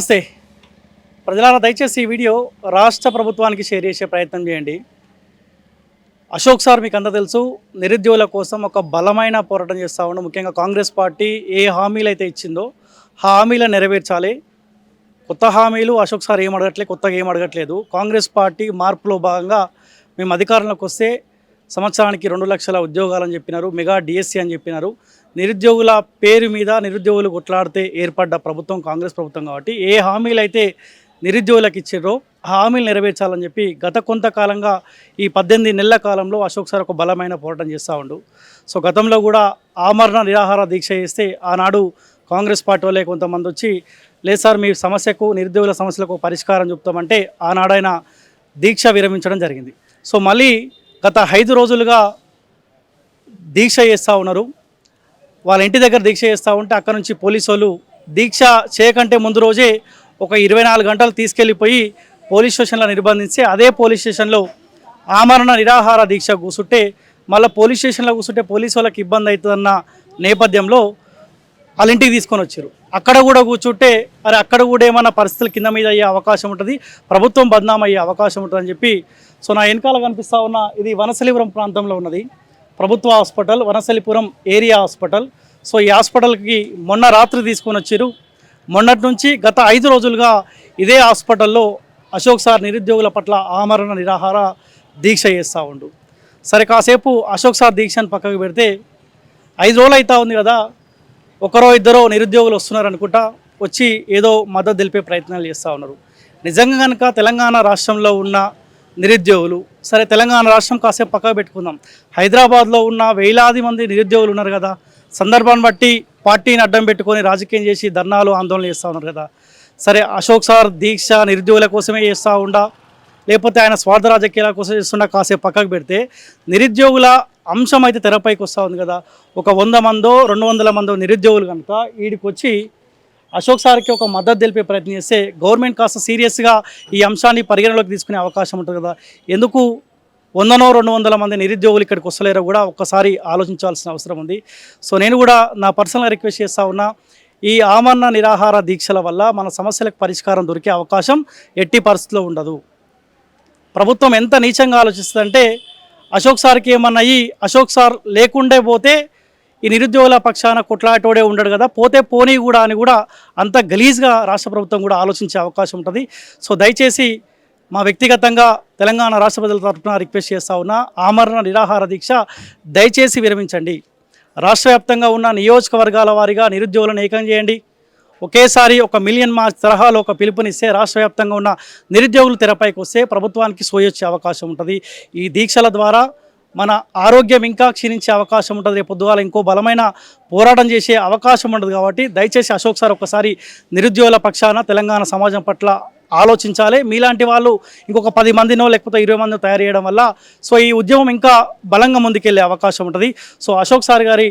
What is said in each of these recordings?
నమస్తే. ప్రజలారా దయచేసి ఈ వీడియో రాష్ట్ర ప్రభుత్వానికి షేర్ చేసే ప్రయత్నం చేయండి. అశోక్ సార్ మీకు అంతా తెలుసు నిరుద్యోగుల కోసం ఒక బలమైన పోరాటం చేస్తూ ఉన్నాం ముఖ్యంగా కాంగ్రెస్ పార్టీ ఏ హామీలు అయితే ఇచ్చిందో ఆ నెరవేర్చాలి. కొత్త హామీలు అశోక్ సార్ ఏం అడగట్లేదు కొత్తగా ఏం అడగట్లేదు. కాంగ్రెస్ పార్టీ మార్పులో భాగంగా మేము అధికారంలోకి వస్తే సంవత్సరానికి రెండు లక్షల ఉద్యోగాలని చెప్పినారు మెగా డిఎస్సి అని చెప్పినారు. నిరుద్యోగుల పేరు మీద నిరుద్యోగులు కొట్లాడితే ఏర్పడ్డ ప్రభుత్వం కాంగ్రెస్ ప్రభుత్వం కాబట్టి ఏ హామీలు అయితే నిరుద్యోగులకు ఇచ్చారో ఆ హామీలు నెరవేర్చాలని చెప్పి గత కొంతకాలంగా ఈ పద్దెనిమిది నెలల కాలంలో అశోక్ సార్ ఒక బలమైన పోరాటం చేస్తూ ఉండు. సో గతంలో కూడా ఆమరణ నిరాహార దీక్ష చేస్తే ఆనాడు కాంగ్రెస్ పార్టీ వాళ్ళే కొంతమంది వచ్చి లేదు సార్ మీ సమస్యకు నిరుద్యోగుల సమస్యలకు పరిష్కారం చెప్తామంటే ఆనాడైన దీక్ష విరమించడం జరిగింది. సో మళ్ళీ గత ఐదు రోజులుగా దీక్ష చేస్తూ ఉన్నారు. వాళ్ళ ఇంటి దగ్గర దీక్ష చేస్తూ ఉంటే అక్కడ నుంచి పోలీసు వాళ్ళు దీక్ష చేయకంటే ముందు రోజే ఒక ఇరవై నాలుగు గంటలు తీసుకెళ్ళిపోయి పోలీస్ స్టేషన్లో నిర్బంధించి అదే పోలీస్ స్టేషన్లో ఆమరణ నిరాహార దీక్ష కూసుంటే మళ్ళీ పోలీస్ స్టేషన్లో కూర్చుంటే పోలీసు వాళ్ళకి ఇబ్బంది అవుతుందన్న నేపథ్యంలో వాళ్ళ ఇంటికి తీసుకొని వచ్చారు. అక్కడ కూడా కూర్చుంటే అరే అక్కడ కూడా ఏమైనా పరిస్థితులు కింద మీద అయ్యే అవకాశం ఉంటుంది ప్రభుత్వం బద్నాం అయ్యే అవకాశం ఉంటుందని చెప్పి సో నా వెనకాల కనిపిస్తా ఉన్న ఇది వనసలిపురం ప్రాంతంలో ఉన్నది. ప్రభుత్వ hospital Vanasthalipuram area hospital. So ఈ హాస్పిటల్కి మొన్న రాత్రి తీసుకొని వచ్చారు మొన్నటి నుంచి గత ఐదు రోజులుగా ఇదే హాస్పిటల్లో అశోక్ సార్ నిరుద్యోగుల పట్ల ఆమరణ నిరాహార దీక్ష చేస్తూ ఉండు. సరే కాసేపు అశోక్ సార్ దీక్షను పక్కకు పెడితే ఐదు రోజులు అవుతా ఉంది కదా ఒకరో ఇద్దరో నిరుద్యోగులు వస్తున్నారు అనుకుంటా వచ్చి ఏదో మద్దతు తెలిపే ప్రయత్నాలు చేస్తూ ఉన్నారు. నిజంగా కనుక తెలంగాణ రాష్ట్రంలో ఉన్న నిరుద్యోగులు సరే తెలంగాణ రాష్ట్రం కాసేపు పక్కకు పెట్టుకుందాం. హైదరాబాద్లో ఉన్న వేలాది మంది నిరుద్యోగులు ఉన్నారు కదా. సందర్భాన్ని బట్టి పార్టీని అడ్డం పెట్టుకొని రాజకీయం చేసి ధర్నాలు ఆందోళన చేస్తూ ఉన్నారు కదా. సరే అశోక్ సార్ దీక్ష నిరుద్యోగుల కోసమే చేస్తూ ఉండా? లేకపోతే ఆయన స్వార్థ రాజకీయాల కోసం చేస్తున్నా కాసేపు పక్కకు పెడితే? నిరుద్యోగుల అంశం అయితే తెరపైకి వస్తూ ఉంది కదా. ఒక వంద మందో రెండు వందల మందో నిరుద్యోగులు కనుక వీడికి వచ్చి అశోక్ సార్కి ఒక మద్దతు తెలిపే ప్రయత్నం చేస్తే గవర్నమెంట్ కాస్త సీరియస్గా ఈ అంశాన్ని పరిగణలోకి తీసుకునే అవకాశం ఉంటుంది కదా. ఎందుకు వందనో రెండు వందల మంది నిరుద్యోగులు ఇక్కడికి వస్తలేరో కూడా ఒక్కసారి ఆలోచించాల్సిన అవసరం ఉంది. సో నేను కూడా నా పర్సనల్ రిక్వెస్ట్ చేస్తా ఉన్నా ఈ ఆమరణ నిరాహార దీక్షల వల్ల మన సమస్యలకు పరిష్కారం దొరికే అవకాశం ఎట్టి పరిస్థితిలో ఉండదు. ప్రభుత్వం ఎంత నీచంగా ఆలోచిస్తుందంటే అశోక్ సార్కి ఏమన్నా అయ్యి అశోక్ సార్ లేకుండే పోతే ఈ నిరుద్యోగుల పక్షాన కొట్లాటోడే ఉండడు కదా. పోతే పోనీ కూడా అని కూడా అంత గలీజ్గా రాష్ట్ర ప్రభుత్వం కూడా ఆలోచించే అవకాశం ఉంటుంది. సో దయచేసి మా వ్యక్తిగతంగా తెలంగాణ రాష్ట్ర ప్రజల తరఫున రిక్వెస్ట్ చేస్తా ఉన్నా ఆమరణ నిరాహార దీక్ష దయచేసి విరమించండి. రాష్ట్ర వ్యాప్తంగా ఉన్న నియోజకవర్గాల వారీగా నిరుద్యోగులను ఏకం చేయండి. ఒకేసారి ఒక మిలియన్ మా తరహాలో ఒక పిలుపునిస్తే రాష్ట్ర వ్యాప్తంగా ఉన్న నిరుద్యోగులు తెరపైకి వస్తే ప్రభుత్వానికి సోయొచ్చే అవకాశం ఉంటుంది. ఈ దీక్షల ద్వారా మన ఆరోగ్యం ఇంకా క్షీణించే అవకాశం ఉంటుంది. రేపు పొద్దుగాల ఇంకో బలమైన పోరాటం చేసే అవకాశం ఉండదు కాబట్టి దయచేసి అశోక్ సార్ ఒకసారి నిరుద్యోగుల పక్షాన తెలంగాణ సమాజం పట్ల ఆలోచించాలి. మీలాంటి వాళ్ళు ఇంకొక పది మందినో లేకపోతే ఇరవై మందినో తయారు చేయడం వల్ల సో ఈ ఉద్యమం ఇంకా బలంగా ముందుకెళ్ళే అవకాశం ఉంటుంది. సో అశోక్ సార్ గారి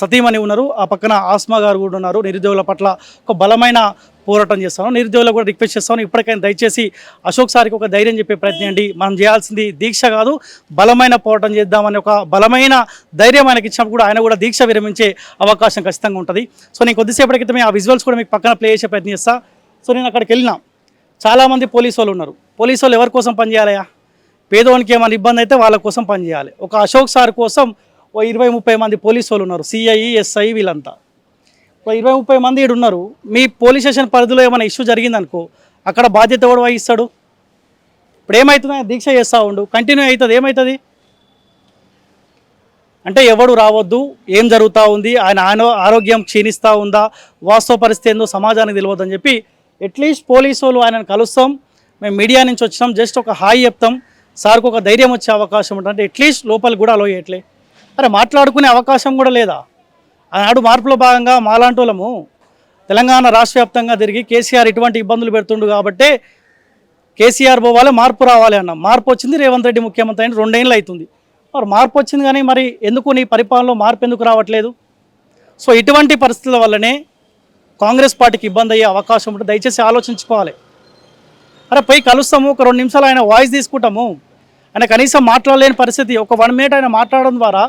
సతీమణి ఉన్నారు. ఆ పక్కన ఆస్మా గారు కూడా ఉన్నారు. నిరుద్యోగుల పట్ల ఒక బలమైన పోరాటం చేస్తాను. నిరుద్యోగులకు కూడా రిక్వెస్ట్ చేస్తాను. ఇప్పటికైనా దయచేసి అశోక్ సార్కి ఒక ధైర్యం చెప్పే ప్రయత్నం అండి మనం చేయాల్సింది దీక్ష కాదు బలమైన పోరాటం చేద్దామని ఒక బలమైన ధైర్యం ఆయనకి ఇచ్చినప్పుడు కూడా ఆయన కూడా దీక్ష విరమించే అవకాశం ఖచ్చితంగా ఉంటుంది. సో నేను కొద్దిసేపటి క్రితమే ఆ విజువల్స్ కూడా మీకు పక్కన ప్లే చేసే ప్రయత్నం చేస్తాను సో నేను అక్కడికి వెళ్ళినా చాలామంది పోలీసు వాళ్ళు ఉన్నారు. పోలీసు వాళ్ళు ఎవరి కోసం పనిచేయాలయా పేదవానికి ఏమైనా ఇబ్బంది అయితే వాళ్ళ కోసం పనిచేయాలి ఒక అశోక్ సార్ కోసం ఓ ఇరవై ముప్పై మంది పోలీసు వాళ్ళు ఉన్నారు. సిఐ ఎస్ఐ వీళ్ళంతా. ఇరవై ముప్పై మంది ఇక్కడ ఉన్నారు. మీ పోలీస్ స్టేషన్ పరిధిలో ఏమైనా ఇష్యూ జరిగిందనుకో అక్కడ బాధ్యత ఎవడు వహిస్తాడు? ఇప్పుడు ఏమవుతుంది దీక్ష చేస్తూ ఉండు. కంటిన్యూ అవుతుంది ఏమవుతుంది అంటే ఎవడు రావద్దు ఏం జరుగుతూ ఉంది ఆయన ఆరోగ్యం క్షీణిస్తూ ఉందా వాస్తవ పరిస్థితి ఏందో సమాజానికి తెలియదు అని చెప్పి అట్లీస్ట్ పోలీసు వాళ్ళు ఆయనను కలుస్తాం. మేము మీడియా నుంచి వచ్చినాం జస్ట్ ఒక హాయి చెప్తాం. సార్కు ఒక ధైర్యం వచ్చే అవకాశం ఉంటుంది. అంటే అట్లీస్ట్ లోపలికి కూడా అలో చేయట్లే. అరే మాట్లాడుకునే అవకాశం కూడా లేదా? ఆనాడు మార్పులో భాగంగా మాలాంటోళ్ళము తెలంగాణ రాష్ట్ర వ్యాప్తంగా తిరిగి కేసీఆర్ ఇటువంటి ఇబ్బందులు పెడుతుండు కాబట్టే కేసీఆర్ పోవాలి మార్పు రావాలి అన్న. మార్పు వచ్చింది రేవంత్ రెడ్డి ముఖ్యమంత్రి అయిన రెండేళ్ళు అవుతుంది మరి మార్పు వచ్చింది కానీ మరి ఎందుకు నీ పరిపాలనలో మార్పు ఎందుకు రావట్లేదు? సో ఇటువంటి పరిస్థితుల వల్లనే కాంగ్రెస్ పార్టీకి ఇబ్బంది అయ్యే అవకాశం ఉంటుంది దయచేసి ఆలోచించుకోవాలి. అరే పోయి కలుస్తాము ఒక రెండు నిమిషాలు ఆయన వాయిస్ తీసుకుంటాము. ఆయన కనీసం మాట్లాడలేని పరిస్థితి ఒక వన్ మినిట్ ఆయన మాట్లాడడం ద్వారా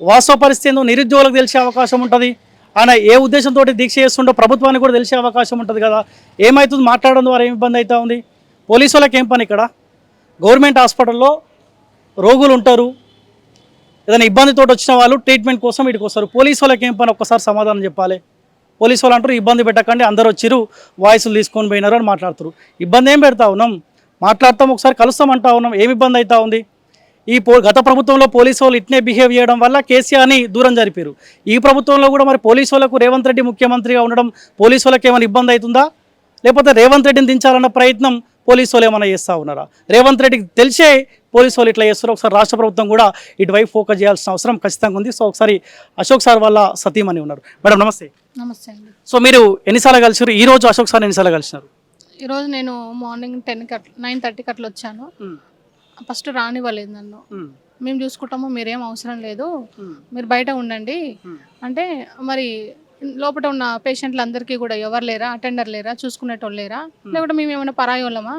వాస్తవ పరిస్థితి ఏందో నిరుద్యోగులకు తెలిసే అవకాశం ఉంటుంది. ఆయన ఏ ఉద్దేశంతో దీక్ష చేస్తుండో ప్రభుత్వానికి కూడా తెలిసే అవకాశం ఉంటుంది కదా. ఏమవుతుంది మాట్లాడడం ద్వారా ఏం ఇబ్బంది అవుతా ఉంది? పోలీసు వాళ్ళకి ఏం పని ఇక్కడ? గవర్నమెంట్ హాస్పిటల్లో రోగులు ఉంటారు. ఏదైనా ఇబ్బందితో వచ్చిన వాళ్ళు ట్రీట్మెంట్ కోసం వీటికి వస్తారు. పోలీసు వాళ్ళకి ఏం పని? ఒక్కసారి సమాధానం చెప్పాలి. పోలీసు వాళ్ళు అంటారు ఇబ్బంది పెట్టకండి అందరు వచ్చిరు వాయిస్లు తీసుకొని పోయినారు అని మాట్లాడుతారు ఇబ్బంది ఏం పెడతా ఉన్నాం? మాట్లాడతాం ఒకసారి కలుస్తామంటా ఉన్నాం. ఏమి ఇబ్బంది అవుతా ఉంది? ఈ పో గత ప్రభుత్వంలో పోలీసు వాళ్ళు ఇట్నే బిహేవ్ చేయడం వల్ల కేసీఆర్ని దూరం జరిపారు. ఈ ప్రభుత్వంలో కూడా మరి పోలీసు వాళ్ళకు రేవంత్ రెడ్డి ముఖ్యమంత్రిగా ఉండడం పోలీసు వాళ్ళకి ఏమైనా ఇబ్బంది అవుతుందా? లేకపోతే రేవంత్ రెడ్డిని దించాలన్న ప్రయత్నం పోలీసు వాళ్ళు ఏమైనా చేస్తూ ఉన్నారా? రేవంత్ రెడ్డికి తెలిసే పోలీసు వాళ్ళు ఇట్లా చేస్తారు ఒకసారి రాష్ట్ర ప్రభుత్వం కూడా ఇటువైపు ఫోకస్ చేయాల్సిన అవసరం ఖచ్చితంగా ఉంది. సో ఒకసారి అశోక్ సార్ వాళ్ళ సతీమణి ఉన్నారు. మేడం నమస్తే. నమస్తే అండి. సో మీరు ఎన్నిసార్లు కలిసారు ఈ రోజు అశోక్ సార్ ఎన్నిసార్లు కలిసినారు? ఈరోజు నేను మార్నింగ్ టెన్కి అట్లా నైన్ థర్టీకి అట్లా వచ్చాను. ఫస్ట్ రానివ్వలేదు నన్ను. మేము చూసుకుంటాము మీరేం అవసరం లేదు. మీరు బయట ఉండండి. అంటే మరి లోపల ఉన్న పేషెంట్లు అందరికీ కూడా ఎవరు లేరా అటెండర్ లేరా చూసుకునేటోళ్ళు లేరా? లేకుంటే మేము ఏమైనా పరాయి వాళ్ళమా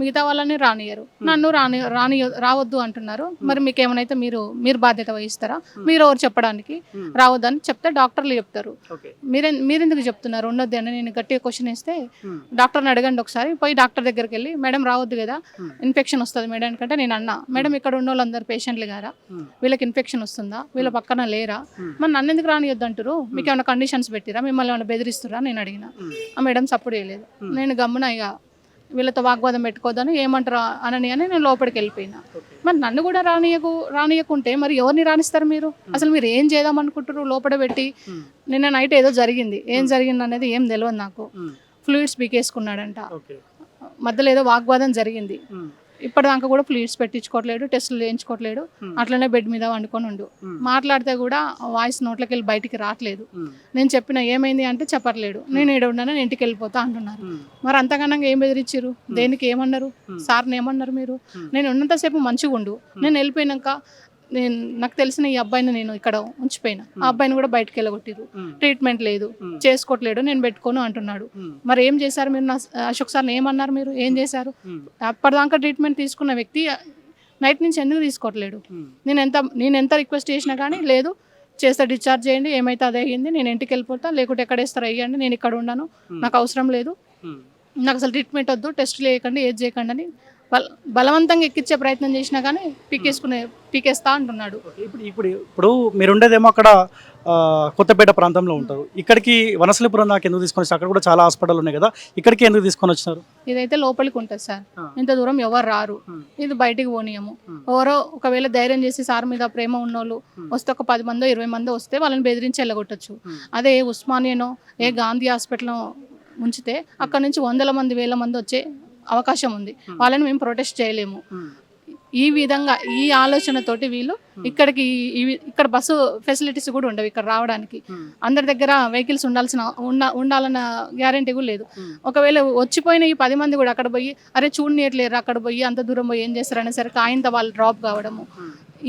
మిగతా వాళ్ళని రానియరు నన్ను రాని రాని రావద్దు అంటున్నారు. మరి మీకు ఏమైనా మీరు మీరు బాధ్యత వహిస్తారా? మీరు ఎవరు చెప్పడానికి రావద్దని చెప్తే డాక్టర్లు చెప్తారు. మీరే మీరెందుకు చెప్తున్నారు? ఉండొద్దు అని నేను గట్టిగా క్వశ్చన్ వేస్తే డాక్టర్ని అడగండి ఒకసారి. పోయి డాక్టర్ దగ్గరికి వెళ్ళి మేడం రావద్దు కదా ఇన్ఫెక్షన్ వస్తుంది మేడం కంటే నేను అన్నా. మేడం ఇక్కడ ఉన్న వాళ్ళందరూ పేషెంట్లు గారా? వీళ్ళకి ఇన్ఫెక్షన్ వస్తుందా? వీళ్ళ పక్కన లేరా? మరి నన్ను ఎందుకు రానియొద్దు అంటారు మీకు ఏమైనా కండిషన్స్ పెట్టిరా మిమ్మల్ని ఏమైనా బెదిరిస్తురా నేను అడిగిన. ఆ మేడం సపోర్ట్ చేయలేదు. నేను గమ్మున ఇక వీళ్ళతో వాగ్వాదం పెట్టుకోదని ఏమంటారు అనని అని నేను లోపలికి వెళ్ళిపోయినా. మరి నన్ను కూడా రానియకు రానియకుంటే మరి ఎవరిని రాణిస్తారు మీరు? అసలు మీరు ఏం చేద్దాం అనుకుంటారు లోపల పెట్టి నిన్న నైట్ ఏదో జరిగింది. ఏం జరిగింది అనేది ఏం తెలియదు నాకు. ఫ్లూయిడ్స్ పీకేసుకున్నాడంట ఓకే. మధ్యలో ఏదో వాగ్వాదం జరిగింది. ఇప్పటిదాకా కూడా ఫ్లూయిడ్స్ పెట్టించుకోవట్లేడు టెస్టులు చేయించుకోవట్లేడు. అట్లనే బెడ్ మీద వండుకొని ఉండు. మాట్లాడితే కూడా వాయిస్ నోట్లోకి వెళ్ళి బయటికి రావట్లేదు. నేను చెప్పిన ఏమైంది అంటే చెప్పట్లేడు. నేను ఏడు ఉన్నాను నేను ఇంటికి వెళ్ళిపోతా అంటున్నారు. మరి అంతగానంగా ఏం బెదిరించారు దేనికి ఏమన్నారు? సార్ని ఏమన్నారు మీరు? నేను ఉన్నంతసేపు మంచిగా ఉండు నేను వెళ్ళిపోయినాక నేను నాకు తెలిసిన ఈ అబ్బాయిని నేను ఇక్కడ ఉంచిపోయినా. ఆ అబ్బాయిని కూడా బయటకు వెళ్ళగొట్టిరు ట్రీట్మెంట్ లేదు. చేసుకోవట్లేడు నేను పెట్టుకోను అంటున్నాడు. మరి ఏం చేశారు మీరు? నా అశోక్ సార్ని ఏమన్నారు మీరు? ఏం చేశారు? అప్పటిదాకా ట్రీట్మెంట్ తీసుకున్న వ్యక్తి నైట్ నుంచి ఎందుకు తీసుకోవట్లేడు? నేను ఎంత నేను ఎంత రిక్వెస్ట్ చేసినా కానీ లేదు చేస్తే డిశ్చార్జ్ చేయండి ఏమైతే అదే అయ్యింది నేను ఇంటికి వెళ్ళిపోతా లేకుంటే ఎక్కడ వేస్తారో వేయండి నేను ఇక్కడ ఉన్నాను నాకు అవసరం లేదు. నాకు అసలు ట్రీట్మెంట్ వద్దు టెస్ట్ చేయకండి ఏది చేయకండి అని బలవంతంగా ఎక్కించే ప్రయత్నం చేసినా కానీ పీకేసుకునే పీకేస్తా అంటున్నాడు. ఇప్పుడు ఇప్పుడు ఇప్పుడు మీరు ఉండేదేమో అక్కడ కొత్తపేట ప్రాంతంలో ఉంటారు. ఇక్కడికి వనసలిపురం దాకా ఎందుకు తీసుకొని అక్కడ కూడా చాలా హాస్పిటల్ ఉన్నాయి కదా. ఇక్కడికి ఎందుకు తీసుకొని వచ్చినారు? ఇదైతే లోపలికి ఉంటుంది సార్. ఇంత దూరం ఎవరు రారు. ఇది బయటికి పోనీయము. ఎవరో ఒకవేళ ధైర్యం చేసి సార్ మీద ప్రేమ ఉన్నోళ్ళు వస్తే ఒక పది మందో ఇరవై మందో వస్తే వాళ్ళని బెదిరించి వెళ్ళగొట్టచ్చు. అదే ఉస్మానియానో ఏ గాంధీ హాస్పిటల్ ఉంచితే అక్కడ నుంచి వందల మంది వేల మంది వచ్చే అవకాశం ఉంది. వాళ్ళని మేము ప్రొటెస్ట్ చేయలేము. ఈ విధంగా ఈ ఆలోచనతోటి వీళ్ళు ఇక్కడికి ఇక్కడ బస్సు ఫెసిలిటీస్ కూడా ఉండవు ఇక్కడ రావడానికి. అందరి దగ్గర వెహికల్స్ ఉండాల్సిన ఉండ ఉండాలన్న గ్యారంటీ కూడా లేదు. ఒకవేళ వచ్చిపోయిన ఈ పది మంది కూడా అక్కడ పోయి అరే చూడనీయట్లేరు అక్కడ పోయి అంత దూరం పోయి ఏం చేస్తారు అనేసరికి ఆయనతో వాళ్ళు డ్రాప్ కావడము.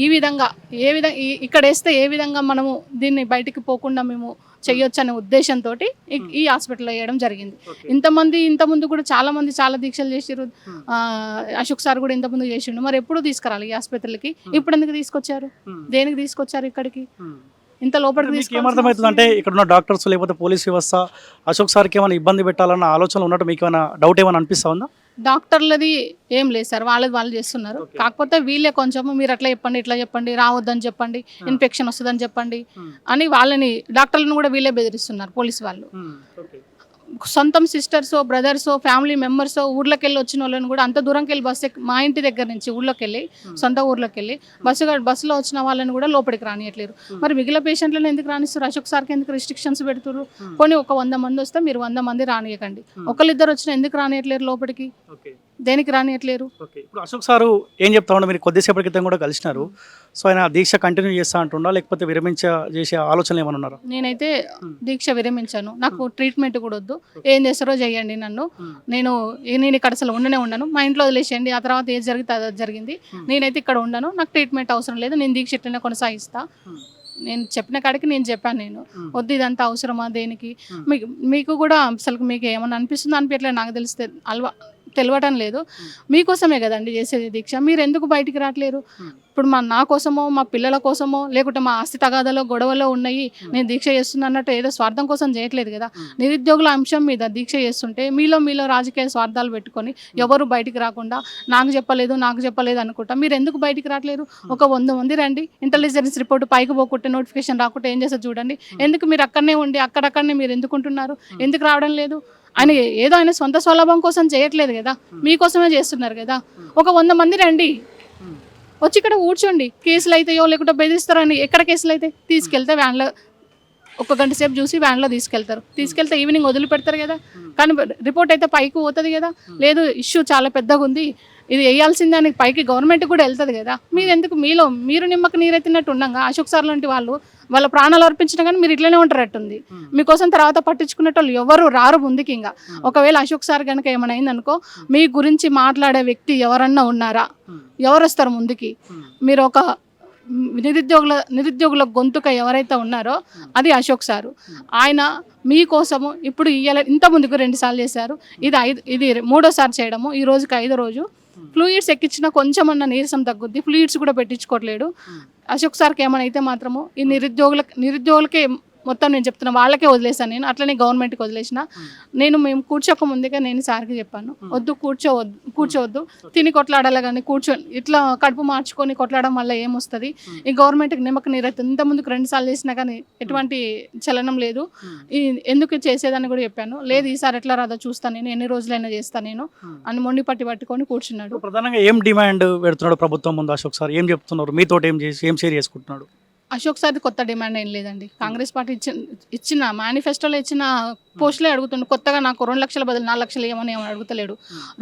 ఈ విధంగా ఏ విధంగా ఇక్కడ వేస్తే ఏ విధంగా మనము దీన్ని బయటికి పోకుండా మేము చెయ్యొచ్చు అనే ఉద్దేశంతో ఈ హాస్పిటల్లో వేయడం జరిగింది. ఇంతమంది ఇంతకుముందు కూడా చాలా మంది చాలా దీక్షలు చేసిరు ఆ, అశోక్ సార్ కూడా ఇంతకుముందు చేసిండు. మరి ఎప్పుడు తీసుకురాలి ఈ ఆసుపత్రికి ఇప్పుడు ఎందుకు తీసుకొచ్చారు? దేనికి తీసుకొచ్చారు ఇక్కడికి? ఇంత లోపలికి ఏమర్థమవుతుంది అంటే ఇక్కడ ఉన్న డాక్టర్స్ లేకపోతే పోలీస్ వ్యవస్థ అశోక్ సార్కి ఏమైనా ఇబ్బంది పెట్టాలన్న ఆలోచన ఉన్నట్టు మీకు ఏమైనా డౌట్ ఏమైనా అనిపిస్తా ఉందా? డాక్టర్లది ఏం లేదు సార్ వాళ్ళది వాళ్ళు చేస్తున్నారు. కాకపోతే వీళ్ళే కొంచెం మీరు అట్లా చెప్పండి ఇట్లా చెప్పండి రావద్దని చెప్పండి ఇన్ఫెక్షన్ వస్తుందని చెప్పండి అని వాళ్ళని డాక్టర్లను కూడా వీళ్ళే బెదిరిస్తున్నారు పోలీస్ వాళ్ళు. సొంతం సిస్టర్స్ బ్రదర్స్ ఫ్యామిలీ మెంబర్స్ ఊర్లోకి వెళ్ళి వచ్చిన వాళ్ళని కూడా అంత దూరంకి వెళ్ళి బస్సు మా ఇంటి దగ్గర నుంచి ఊర్లోకి వెళ్ళి సొంత ఊర్లోకి వెళ్ళి బస్సు బస్సులో వచ్చిన వాళ్ళని కూడా లోపలికి రానియట్లేరు. మరి మిగిలిన పేషెంట్లను ఎందుకు రానిస్తారు? అశోక్ సార్కి ఎందుకు రిస్ట్రిక్షన్స్ పెడుతున్నారు కొన్ని ఒక వంద మంది వస్తే మీరు వంద మంది రానియకండి. ఒకళ్ళిద్దరు వచ్చినా ఎందుకు రానియట్లేరు లోపలికి? ఓకే. దేనికి రానియట్లేరు. ఓకే. ఇప్పుడు అశోక్ సారు ఏం చెప్తా ఉన్నా మీరు కొద్దిసేపటి క్రితం కూడా కలిసినారు. సో ఆయన దీక్ష కంటిన్యూ చేస్తా అంటుండా లేకపోతే విరమించ చేసే ఆలోచనలు ఏమైనా ఉన్నారా? నేనైతే దీక్ష విరమించాను. నాకు ట్రీట్మెంట్ కూడా వద్దు. ఏం చేస్తారో చేయండి నన్ను. నేను నేను ఇక్కడ అసలు ఉండనే ఉండను. మా ఇంట్లో వదిలేసేయండి. ఆ తర్వాత ఏది జరిగితే అది జరిగింది. నేనైతే ఇక్కడ ఉండను. నాకు ట్రీట్మెంట్ అవసరం లేదు. నేను దీక్ష ఇట్లనే కొనసాగిస్తా. నేను చెప్పిన కాడికి నేను చెప్పాను నేను. వద్దు ఇదంతా అవసరమా దేనికి? మీకు మీకు కూడా అసలు మీకు ఏమన్నా అనిపిస్తుందో? అనిపించలేదు నాకు తెలిస్తే అలవా తెలియటం లేదు. మీకోసమే కదండి చేసేది దీక్ష. మీరు ఎందుకు బయటికి రావట్లేరు? ఇప్పుడు మా నా కోసమో మా పిల్లల కోసమో లేకుంటే మా ఆస్తి తగాదాలో గొడవలో ఉన్నాయి నేను దీక్ష చేస్తున్నా అన్నట్టు ఏదో స్వార్థం కోసం చేయట్లేదు కదా. నిరుద్యోగుల అంశం మీద దీక్ష చేస్తుంటే మీలో మీలో రాజకీయ స్వార్థాలు పెట్టుకొని ఎవరు బయటికి రాకుండా నాకు చెప్పలేదు నాకు చెప్పలేదు అనుకుంటా మీరు ఎందుకు బయటికి రావట్లేరు? ఒక వంద మంది రండి. ఇంటెలిజెన్స్ రిపోర్ట్ పైకి పోకుంటే నోటిఫికేషన్ రాకుంటే ఏం చేస్తారు చూడండి. ఎందుకు మీరు అక్కడనే ఉండి అక్కడక్కడనే మీరు ఎందుకు ఉంటున్నారు ఎందుకు రావడం లేదు? ఆయన ఏదో ఆయన సొంత స్వలాభం కోసం చేయట్లేదు కదా మీకోసమే చేస్తున్నారు కదా. ఒక వంద మంది రండి. వచ్చి ఇక్కడ కూర్చోండి. కేసులు అయితాయో లేకుంటే బెదిరిస్తారని ఎక్కడ కేసులు అయితే? తీసుకెళ్తే వ్యాన్లో ఒక గంట సేపు చూసి వ్యాన్లో తీసుకెళ్తారు. తీసుకెళ్తే ఈవినింగ్ వదిలిపెడతారు కదా. కానీ రిపోర్ట్ అయితే పైకి పోతుంది కదా. లేదు ఇష్యూ చాలా పెద్దగా ఉంది. ఇది వేయాల్సిందే అని పైకి గవర్నమెంట్ కూడా వెళ్తుంది కదా. మీరు ఎందుకు మీలో మీరు నిమ్మకు నీరెత్తినట్టు ఉండగా అశోక్ సార్ లాంటి వాళ్ళు వాళ్ళ ప్రాణాలు అర్పించినా కానీ మీరు ఇట్లనే ఉంటారట్టుంది. మీకోసం తర్వాత పట్టించుకునే వాళ్ళు ఎవరు రారు ముందుకి ఇంకా. ఒకవేళ అశోక్ సార్ కనుక ఏమైనా అయిందనుకో మీ గురించి మాట్లాడే వ్యక్తి ఎవరన్నా ఉన్నారా? ఎవరు వస్తారు ముందుకి? మీరు ఒక నిరుద్యోగుల నిరుద్యోగుల గొంతుక ఎవరైతే ఉన్నారో అది అశోక్ సారు. ఆయన మీకోసము ఇప్పుడు ఇయ్యాల ఇంత ముందుకు రెండు సార్లు చేశారు. ఇది ఐదు ఇది మూడోసారి చేయడము ఈ రోజుకి ఐదో రోజు. ఫ్లూయిడ్స్ ఎక్కించిన కొంచెం అన్న నీరసం తగ్గుద్ది ఫ్లూయిడ్స్ కూడా పెట్టించుకోవట్లేడు అశోక్ సార్కి ఏమైనా అయితే మాత్రము ఈ నిరుద్యోగుల నిరుద్యోగులకే మొత్తం నేను చెప్తున్నా వాళ్ళకే వదిలేసాను నేను. అట్లనే గవర్నమెంట్కి వదిలేసిన. నేను మేము కూర్చోక ముందుగా నేను సార్కి చెప్పాను. వద్దు కూర్చోవద్దు కూర్చోవద్దు. తిని కొట్లాడాలి కానీ కూర్చో ఇట్లా కడుపు మార్చుకొని కొట్లాడడం వల్ల ఏమొస్తుంది? ఈ గవర్నమెంట్కి నిమ్మక నీరైతే ఇంత ముందుకు రెండు సార్లు చేసినా కానీ ఎటువంటి చలనం లేదు. ఈ ఎందుకు చేసేదని కూడా చెప్పాను. లేదు ఈసారి ఎట్లా రాదో చూస్తాను నేను ఎన్ని రోజులైనా చేస్తాను నేను అని మొండి పట్టి పట్టుకొని కూర్చున్నాడు. ప్రధానంగా ఏం డిమాండ్ పెడుతున్నాడు ప్రభుత్వం ముందు అశోక్ సార్? ఏం చెప్తున్నారు? మీతో ఏం చేసి ఏం షేర్ చేసుకుంటున్నాడు? అశోక్ సార్ది కొత్త డిమాండ్ ఏం లేదండి. కాంగ్రెస్ పార్టీ ఇచ్చిన ఇచ్చిన మేనిఫెస్టోలో ఇచ్చిన పోస్టులే అడుగుతుండు. కొత్తగా నాకు రెండు లక్షల బదులు నాలుగు లక్షలు ఏమని ఏమని అడుగుతలేడు.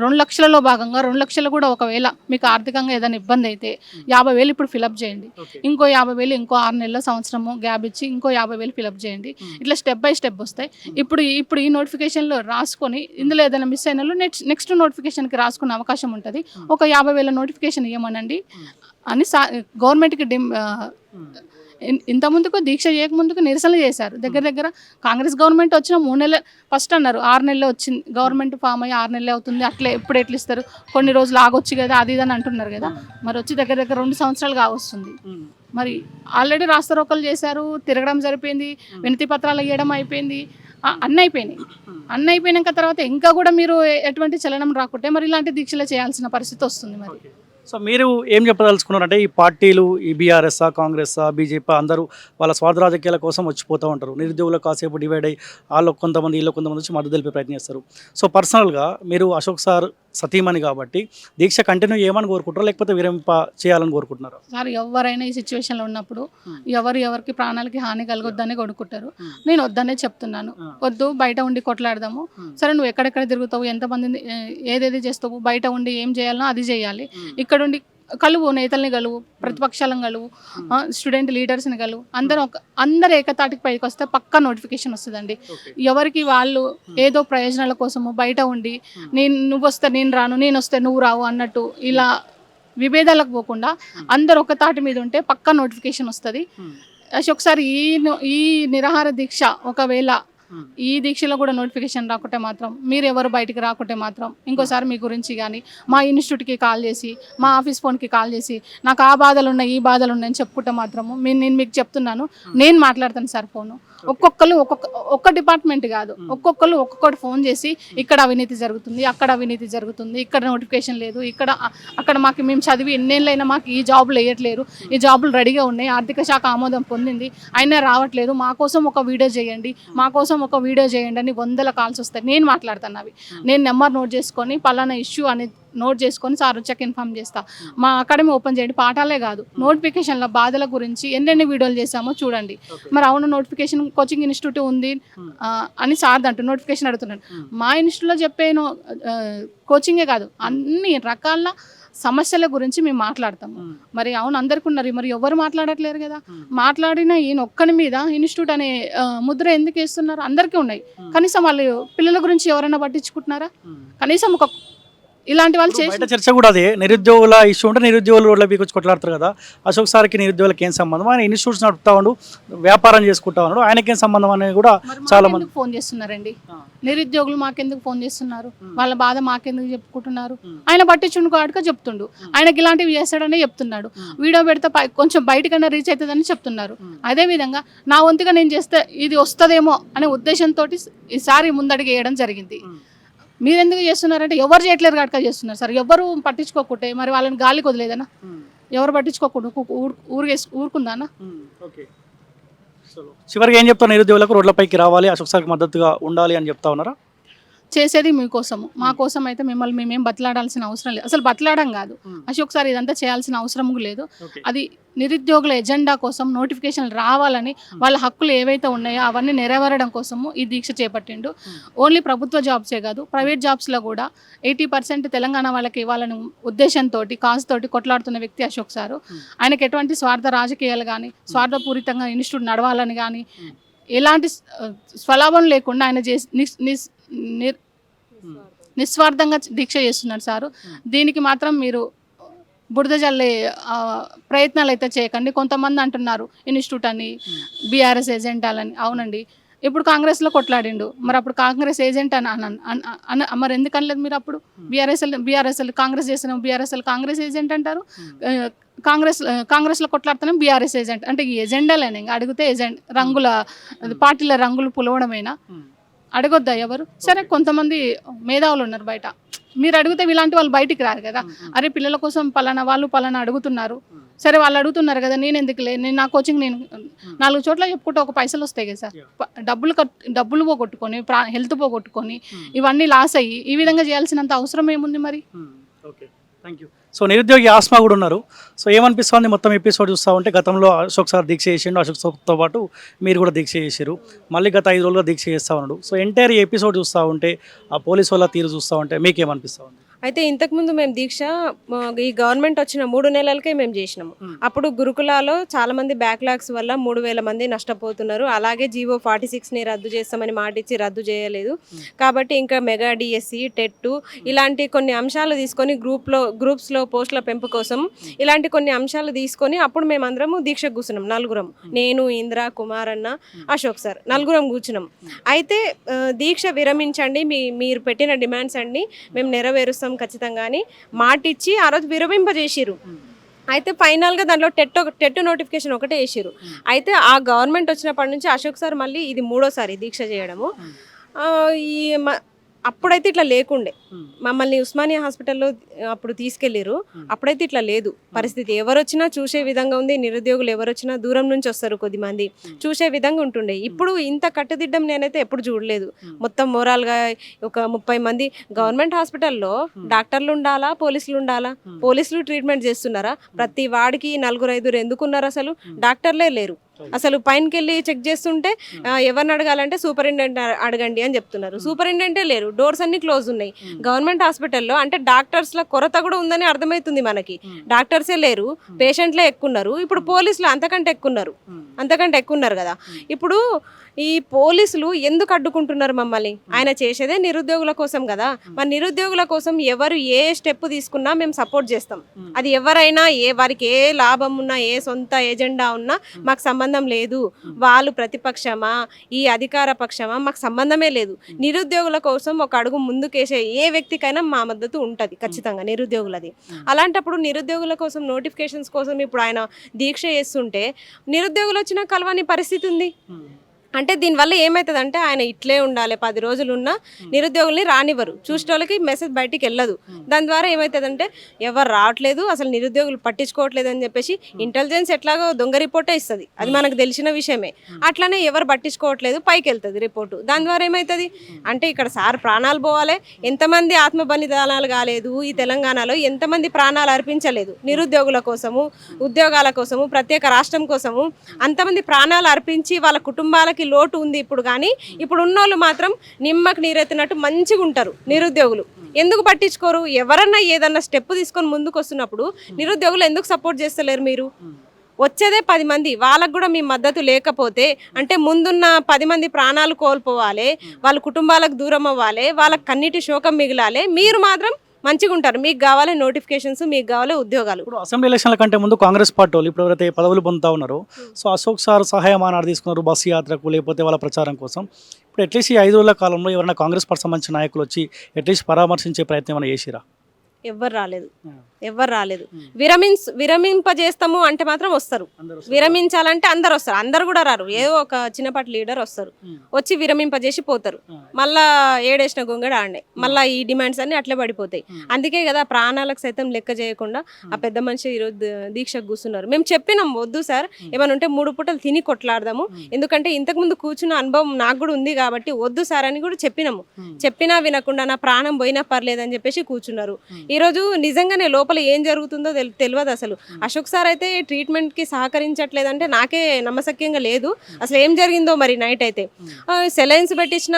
రెండు లక్షలలో భాగంగా రెండు లక్షలు కూడా ఒకవేళ మీకు ఆర్థికంగా ఏదైనా ఇబ్బంది అయితే యాభై వేలు ఇప్పుడు ఫిలప్ చేయండి. ఇంకో యాభై వేలు ఇంకో ఆరు నెలల సంవత్సరము గ్యాప్ ఇచ్చి ఇంకో యాభై వేలు ఫిలప్ చేయండి. ఇట్లా స్టెప్ బై స్టెప్ వస్తాయి. ఇప్పుడు ఇప్పుడు ఈ నోటిఫికేషన్లో రాసుకొని ఇందులో ఏదైనా మిస్ అయిన నెక్స్ట్ నెక్స్ట్ నోటిఫికేషన్కి రాసుకునే అవకాశం ఉంటుంది. ఒక యాభై వేల నోటిఫికేషన్ ఇవ్వమనండి అని సా గవర్నమెంట్కి డిమ్ ఇంత ముందుకు దీక్ష చేయకముందుకు నిరసనలు చేశారు. దగ్గర దగ్గర కాంగ్రెస్ గవర్నమెంట్ వచ్చిన మూడు నెలలు ఫస్ట్ అన్నారు ఆరు నెలలు వచ్చింది గవర్నమెంట్ ఫామ్ అయ్యి ఆరు నెలలు అవుతుంది అట్లే ఎప్పుడు ఎట్లా ఇస్తారు కొన్ని రోజులు ఆగొచ్చు కదా అది ఇది అని అంటున్నారు కదా. మరి వచ్చి దగ్గర దగ్గర రెండు సంవత్సరాలు కావస్తుంది. మరి ఆల్రెడీ రాస్తారోకలు చేశారు తిరగడం సరిపోయింది వినతి పత్రాలు ఇవ్వడం అయిపోయింది అన్నీ అయిపోయినాయి. అన్నీ అయిపోయినాక తర్వాత ఇంకా కూడా మీరు ఎటువంటి చలనం రాకుంటే మరి ఇలాంటి దీక్షలు చేయాల్సిన పరిస్థితి వస్తుంది మరి. సో మీరు ఏం చెప్పదలుచుకున్నారంటే ఈ పార్టీలు ఈ బీఆర్ఎస్ కాంగ్రెస్ బీజేపీ అందరూ వాళ్ళ స్వార్థ రాజకీయాల కోసం వచ్చిపోతూ ఉంటారు. నిరుద్యోగులు కాసేపు డివైడ్ అయ్యి వాళ్ళు కొంతమంది వీళ్ళు కొంతమంది వచ్చి మద్దతు తెలిపే ప్రయత్నం చేస్తారు. సో పర్సనల్గా మీరు అశోక్ సార్ సతీమణి కాబట్టి దీక్ష కంటిన్యూ చేయమని కోరుకుంటారా లేకపోతే విరమింప చేయాలని కోరుకుంటున్నారా సార్ ఎవరైనా ఈ సిచ్యువేషన్లో ఉన్నప్పుడు. ఎవరు ఎవరికి ప్రాణాలకి హాని కలగొద్దని కొడుకుంటారు Hmm. నేను వద్దనే చెప్తున్నాను. వద్దు బయట ఉండి కొట్లాడదాము. సరే నువ్వు ఎక్కడెక్కడ తిరుగుతావు ఎంతమందిని ఏ- ఏదేది చేస్తావు బయట ఉండి ఏం చేయాలనో అది చేయాలి ఇక్కడ ఉండి కలువు నేతల్ని కలువు ప్రతిపక్షాలను కలువు స్టూడెంట్ లీడర్స్ని కలువు. అందరూ ఒక అందరు ఏకతాటికి పైకి వస్తే పక్కా నోటిఫికేషన్ వస్తుందండి. ఎవరికి వాళ్ళు ఏదో ప్రయోజనాల కోసము బయట ఉండి నేను నువ్వు వస్తే నేను రాను నేను వస్తే నువ్వు రావు అన్నట్టు ఇలా విభేదాలకు పోకుండా అందరు ఒక తాటి మీద ఉంటే పక్కా నోటిఫికేషన్ వస్తుంది. అశోక్ సార్ ఈ ఈ నిరాహార దీక్ష ఒకవేళ ఈ దీక్షలో కూడా నోటిఫికేషన్ రాకుంటే మాత్రం మీరు ఎవరు బయటికి రాకుంటే మాత్రం ఇంకోసారి మీ గురించి కానీ మా ఇన్స్టిట్యూట్కి కాల్ చేసి మా ఆఫీస్ ఫోన్కి కాల్ చేసి నాకు ఆ బాధలు ఉన్నాయి ఈ బాధలు ఉన్నాయని చెప్పుకుంటే మాత్రము మీ- నేను మీకు చెప్తున్నాను నేను మాట్లాడతాను సార్ ఫోను ఒక్కొక్కరు ఒక్కొక్క ఒక్క డిపార్ట్మెంట్ కాదు. ఒక్కొక్కరు ఒక్కొక్కటి ఫోన్ చేసి ఇక్కడ అవినీతి జరుగుతుంది అక్కడ అవినీతి జరుగుతుంది ఇక్కడ నోటిఫికేషన్ లేదు ఇక్కడ అక్కడ మాకు మేము చదివి ఎన్నేళ్ళైనా మాకు ఈ జాబులు వేయట్లేరు ఈ జాబులు రెడీగా ఉన్నాయి ఆర్థిక శాఖ ఆమోదం పొందింది అయినా రావట్లేదు మా కోసం ఒక వీడియో చేయండి మా కోసం ఒక వీడియో చేయండి అని వందల కాల్స్ వస్తాయి. నేను మాట్లాడతాను అవి. నేను నెంబర్ నోట్ చేసుకొని పలానా ఇష్యూ అని నోట్ చేసుకొని సార్ వచ్చాక ఇన్ఫామ్ చేస్తా. మా అకాడమీ ఓపెన్ చేయండి పాఠాలే కాదు. నోటిఫికేషన్ల బాధల గురించి ఎన్నెన్ని వీడియోలు చేసామో చూడండి. మరి అవును నోటిఫికేషన్ కోచింగ్ ఇన్స్టిట్యూట్ ఉంది అని సార్ అంటూ నోటిఫికేషన్ అడుగుతున్నాడు. మా ఇన్స్టిట్యూట్లో చెప్పే కోచింగే కాదు అన్ని రకాల సమస్యల గురించి మేము మాట్లాడతాము. మరి అవును అందరికి ఉన్నారు. మరి ఎవరు మాట్లాడట్లేరు కదా? మాట్లాడిన ఈయన ఒక్కని మీద ఇన్స్టిట్యూట్ అనే ముద్ర ఎందుకు వేస్తున్నారు? అందరికీ ఉన్నాయి. కనీసం వాళ్ళు పిల్లల గురించి ఎవరైనా పట్టించుకుంటున్నారా? కనీసం ఒక ఇలాంటి వాళ్ళు చేసి బయట చర్చ కూడా అదే. నిరుద్యోగుల ఇష్యూ ఉంటే నిరుద్యోగులు రోడ్ల పీకొచ్చి కొట్లాడుతారు కదా. అశోక్ సార్కి నిరుద్యోగులకు ఏం సంబంధం? ఆయన ఇన్స్టిట్యూట్స్ నడుపుతా ఉండు వ్యాపారం చేసుకుంటా ఉన్నాడు. ఆయనకేం సంబంధం అనేది కూడా చాలా మంది ఫోన్ చేస్తున్నారండి? నిరుద్యోగులు మాకెందుకు ఫోన్ చేస్తున్నారు? వాళ్ళ బాధ మాకెందుకు చెప్పుకుంటున్నారు? ఆయన పట్టించుకుని చెప్తుండు. ఆయనకి ఇలాంటివి చేస్తాడని చెప్తున్నాడు. వీడియో పెడితే కొంచెం బయటకన్నా రీచ్ అవుతుందని చెప్తున్నారు. అదే విధంగా నా వంతుగా నేను చేస్తే ఇది వస్తుందేమో అనే ఉద్దేశంతో ఈసారి ముందడుగు వేయడం జరిగింది. మీరు ఎందుకు చేస్తున్నారంటే ఎవరు చేయట్లేరు కనుక చేస్తున్నారు. సార్ ఎవరు పట్టించుకోకుంటే మరి వాళ్ళని గాలికి వదిలేదనా? ఎవరు పట్టించుకోకుండా ఊరికే ఊరుకుందానా? ఓకే. చివరికి ఏం చెప్తారు నిరుద్యోగులకు? రోడ్లపైకి రావాలి అశోక్ సార్కి మద్దతుగా ఉండాలి అని చెప్తా ఉన్నారా? చేసేది మీకోసము మా కోసం అయితే మిమ్మల్ని మేమేం బతలాడాల్సిన అవసరం లేదు. అసలు బతలాడడం కాదు. అశోక్ సార్ ఇదంతా చేయాల్సిన అవసరం లేదు. అది నిరుద్యోగుల ఎజెండా కోసం నోటిఫికేషన్ రావాలని వాళ్ళ హక్కులు ఏవైతే ఉన్నాయో అవన్నీ నెరవేరడం కోసము ఈ దీక్ష చేపట్టిండు. ఓన్లీ ప్రభుత్వ జాబ్సే కాదు ప్రైవేట్ జాబ్స్లో కూడా ఎయిటీ పర్సెంట్ తెలంగాణ వాళ్ళకి ఇవ్వాలని ఉద్దేశంతో కాజ్ తోటి కొట్లాడుతున్న వ్యక్తి అశోక్ సారు. ఆయనకి ఎటువంటి స్వార్థ రాజకీయాలు కానీ స్వార్థపూరితంగా ఇన్స్టిట్యూట్ నడవాలని కానీ ఎలాంటి స్వలాభం లేకుండా ఆయన చేసి నిస్- నిస్- నిర్- నిస్వార్థంగా దీక్ష చేస్తున్నారు సారు. దీనికి మాత్రం మీరు బురద జల్లే ప్రయత్నాలు అయితే చేయకండి. కొంతమంది అంటున్నారు ఇన్స్టిట్యూట్ అని బీఆర్ఎస్ ఏజెంట్ అని. అవునండి. ఇప్పుడు కాంగ్రెస్లో కొట్లాడిండు. మరి అప్పుడు కాంగ్రెస్ ఏజెంట్ అని అన- మరి ఎందుకు అనలేదు మీరు అప్పుడు? బీఆర్ఎస్ఎల్ బీఆర్ఎస్ఎల్ కాంగ్రెస్ చేసిన బీఆర్ఎస్ఎల్ కాంగ్రెస్ ఏజెంట్ అంటారు. కాంగ్రెస్ కాంగ్రెస్లో కొట్లాడుతున్నాం బీఆర్ఎస్ ఏజెంట్. అంటే ఈ ఎజెండాలేనే ఇంకా అడిగితే ఏజెంట్ రంగుల పార్టీల రంగులు పులవడమేనా? అడగొద్దా ఎవరు? సరే కొంతమంది మేధావులు ఉన్నారు బయట. మీరు అడిగితే ఇలాంటి వాళ్ళు బయటికి రారు కదా. అరే పిల్లల కోసం పలానా వాళ్ళు పలానా అడుగుతున్నారు. సరే వాళ్ళు అడుగుతున్నారు కదా నేను ఎందుకు లే నేను నా కోచింగ్ నేను నాలుగు చోట్ల చెప్పుకుంటే ఒక పైసలు వస్తాయి కదా సార్. డబ్బులు కట్ డబ్బులు పోగొట్టుకొని ప్రా హెల్త్ పోగొట్టుకొని ఇవన్నీ లాస్ అయ్యి ఈ విధంగా చేయాల్సినంత అవసరం ఏముంది మరి? ఓకే. థ్యాంక్ యూ సో నిరుద్యోగి ఆస్మా కూడా ఉన్నారు. సో ఏమనిపిస్తుంది మొత్తం ఎపిసోడ్ చూస్తూ ఉంటే గతంలో అశోక్ సార్ దీక్ష చేసిండు అశోక్ సార్తో పాటు మీరు కూడా దీక్ష చేశారు మళ్ళీ గత ఐదు రోజులుగా దీక్ష చేస్తూ ఉన్నాడు. సో ఎంటైర్ ఎపిసోడ్ చూస్తూ ఉంటే ఆ పోలీస్ వాళ్ళ తీరు చూస్తూ ఉంటే మీకేమనిపిస్తూ ఉంది? అయితే ఇంతకుముందు మేము దీక్ష ఈ గవర్నమెంట్ వచ్చిన మూడు నెలలకే మేము చేసినాము. అప్పుడు గురుకులాలో చాలా మంది బ్యాక్లాగ్స్ వల్ల మూడు వేల మంది నష్టపోతున్నారు. అలాగే జీవో ఫార్టీ సిక్స్ని రద్దు చేస్తామని మాటిచ్చి రద్దు చేయలేదు. కాబట్టి ఇంకా మెగా డిఎస్సి టెట్ ఇలాంటి కొన్ని అంశాలు తీసుకొని గ్రూప్లో గ్రూప్స్లో పోస్టుల పెంపు కోసం ఇలాంటి కొన్ని అంశాలు తీసుకొని అప్పుడు మేమందరము దీక్ష కూర్చున్నాం. నలుగురం. నేను ఇంద్ర కుమార్ అన్న అశోక్ సార్ నలుగురం కూర్చున్నాం. అయితే దీక్ష విరమించండి. మీ మీరు పెట్టిన డిమాండ్స్ అన్ని మేము నెరవేరుస్తాం ఖచ్చితంగా అని మాటిచ్చి ఆ రోజు విరమింపజేసిరు అయితే ఫైనల్గా దాంట్లో టెట్ టెట్ నోటిఫికేషన్ ఒకటే వేసిరు అయితే ఆ గవర్నమెంట్ వచ్చినప్పటి నుంచి అశోక్ సార్ మళ్ళీ ఇది మూడోసారి దీక్ష చేయడము. ఆ, ఈ అప్పుడైతే ఇట్లా లేకుండే. మమ్మల్ని ఉస్మానియా హాస్పిటల్లో అప్పుడు తీసుకెళ్ళిరు అప్పుడైతే ఇట్లా లేదు. పరిస్థితి ఎవరు వచ్చినా చూసే విధంగా ఉంది నిరుద్యోగులు ఎవరు వచ్చినా దూరం నుంచి వస్తారు కొద్దిమంది. చూసే విధంగా ఉంటుండే. ఇప్పుడు ఇంత కట్టుదిడ్డం నేనైతే ఎప్పుడు చూడలేదు. మొత్తం మోరాల్గా ఒక ముప్పై మంది గవర్నమెంట్ హాస్పిటల్లో డాక్టర్లు ఉండాలా పోలీసులు ఉండాలా? పోలీసులు ట్రీట్మెంట్ చేస్తున్నారా? ప్రతి వాడికి నలుగురు ఐదుగురు ఎందుకున్నారు అసలు? డాక్టర్లే లేరు. అసలు పైనకి వెళ్ళి చెక్ చేస్తుంటే ఎవరిని అడగాలంటే సూపరింటెండెంట్ అడగండి అని చెప్తున్నారు. సూపరింటెండెంటే లేరు. డోర్స్ అన్ని క్లోజ్ ఉన్నాయి. గవర్నమెంట్ హాస్పిటల్లో అంటే డాక్టర్స్ల కొరత కూడా ఉందని అర్థమవుతుంది మనకి. డాక్టర్సే లేరు. పేషెంట్లే ఎక్కున్నారు. ఇప్పుడు పోలీసులు అంతకంటే ఎక్కున్నారు. అంతకంటే ఎక్కున్నారు కదా. ఇప్పుడు ఈ పోలీసులు ఎందుకు అడ్డుకుంటున్నారు మమ్మల్ని? ఆయన చేసేదే నిరుద్యోగుల కోసం కదా. మరి నిరుద్యోగుల కోసం ఎవరు ఏ స్టెప్ తీసుకున్నా మేము సపోర్ట్ చేస్తాం. అది ఎవరైనా ఏ వారికి ఏ లాభం ఉన్నా ఏ సొంత ఎజెండా ఉన్నా మాకు సంబంధం లేదు. వాళ్ళు ప్రతిపక్షమా? ఈ అధికార పక్షమా? మాకు సంబంధమే లేదు. నిరుద్యోగుల కోసం ఒక అడుగు ముందుకేసే ఏ వ్యక్తికైనా మా మద్దతు ఉంటుంది ఖచ్చితంగా నిరుద్యోగులది. అలాంటప్పుడు నిరుద్యోగుల కోసం నోటిఫికేషన్స్ కోసం ఇప్పుడు ఆయన దీక్ష చేస్తుంటే నిరుద్యోగులు వచ్చిన కలవని పరిస్థితి ఉంది. అంటే దీనివల్ల ఏమవుతుందంటే ఆయన ఇట్లే ఉండాలి పది రోజులు ఉన్నా నిరుద్యోగుల్ని రానివ్వరు. చూసేటోళ్ళకి మెసేజ్ బయటికి వెళ్ళదు. దాని ద్వారా ఏమవుతుందంటే ఎవరు రావట్లేదు అసలు నిరుద్యోగులు పట్టించుకోవట్లేదు అని చెప్పేసి ఇంటెలిజెన్స్ ఎట్లాగో దొంగ రిపోర్టే ఇస్తుంది. అది మనకు తెలిసిన విషయమే. అట్లనే ఎవరు పట్టించుకోవట్లేదు పైకి వెళ్తుంది రిపోర్టు దాని ద్వారా ఏమవుతుంది అంటే ఇక్కడ సార్ ప్రాణాలు పోవాలి ఎంతమంది ఆత్మ బలిదానాలు కాలేదు ఈ తెలంగాణలో ఎంతమంది ప్రాణాలు అర్పించలేదు నిరుద్యోగుల కోసము ఉద్యోగాల కోసము ప్రత్యేక రాష్ట్రం కోసము అంతమంది ప్రాణాలు అర్పించి వాళ్ళ కుటుంబాలకి లోటు ఉంది ఇప్పుడు కానీ ఇప్పుడు ఉన్నోళ్ళు మాత్రం నిమ్మకి నీరెత్తినట్టు మంచిగా ఉంటారు నిరుద్యోగులు. ఎందుకు పట్టించుకోరు? ఎవరన్నా ఏదన్నా స్టెప్ తీసుకొని ముందుకు వస్తున్నప్పుడు నిరుద్యోగులు ఎందుకు సపోర్ట్ చేస్తలేరు మీరు? వచ్చేదే పది మంది వాళ్ళకు కూడా మీ మద్దతు లేకపోతే అంటే ముందున్న పది మంది ప్రాణాలు కోల్పోవాలి వాళ్ళ కుటుంబాలకు దూరం అవ్వాలి వాళ్ళకి కన్నీటి శోకం మిగిలాలి మీరు మాత్రం మంచిగా ఉంటారు. మీకు కావాలి నోటిఫికేషన్స్ మీకు కావాలి ఉద్యోగాలు. ఇప్పుడు అసెంబ్లీ ఎలక్షన్ల కంటే ముందు కాంగ్రెస్ పార్టీ వాళ్ళు ఇప్పుడు ఎవరైతే పదవులు పొందుతా ఉన్నారో సో అశోక్ సార్ సహాయం ఆనాడు తీసుకున్నారు బస్సు యాత్రకు లేకపోతే వాళ్ళ ప్రచారం కోసం. ఇప్పుడు అట్లీస్ట్ ఈ ఐదు రోజుల కాలంలో ఎవరైనా కాంగ్రెస్ పార్టీ సంబంధించిన నాయకులు వచ్చి అట్లీస్ట్ పరామర్శించే ప్రయత్నం ఏమైనా చేసిరా? ఎవ్వరు రాలేదు. ఎవ్వరు రాలేదు. విరమించ విరమింపజేస్తాము అంటే మాత్రం వస్తారు. విరమించాలంటే అందరు వస్తారు. అందరు కూడా రారు. ఏదో ఒక చిన్నపాటి లీడర్ వస్తారు. వచ్చి విరమింపజేసి పోతారు. మళ్ళా ఏడేసిన గొంగడ ఆడే మళ్ళా ఈ డిమాండ్స్ అన్ని అట్లే పడిపోతాయి. అందుకే కదా ప్రాణాలకు సైతం లెక్క చేయకుండా ఆ పెద్ద మనిషి ఈరోజు దీక్షకు కూర్చున్నారు. మేము చెప్పినాం వద్దు సార్. ఏమైనా ఉంటే మూడు పూటలు తిని కొట్లాడదాము. ఎందుకంటే ఇంతకు ముందు కూర్చున్న అనుభవం నాకు కూడా ఉంది కాబట్టి వద్దు సార్ అని కూడా చెప్పినాము. చెప్పినా వినకుండా నా ప్రాణం పోయినా పర్లేదని చెప్పేసి కూర్చున్నారు. ఈ రోజు నిజంగానే లోపల ఏం జరుగుతుందో తెల్- తెలియదు అసలు. అశోక్ సార్ అయితే ట్రీట్మెంట్కి సహకరించట్లేదంటే నాకే నమ్మశక్యంగా లేదు. అసలు ఏం జరిగిందో మరి నైట్ అయితే. సెలైన్స్ పెట్టించిన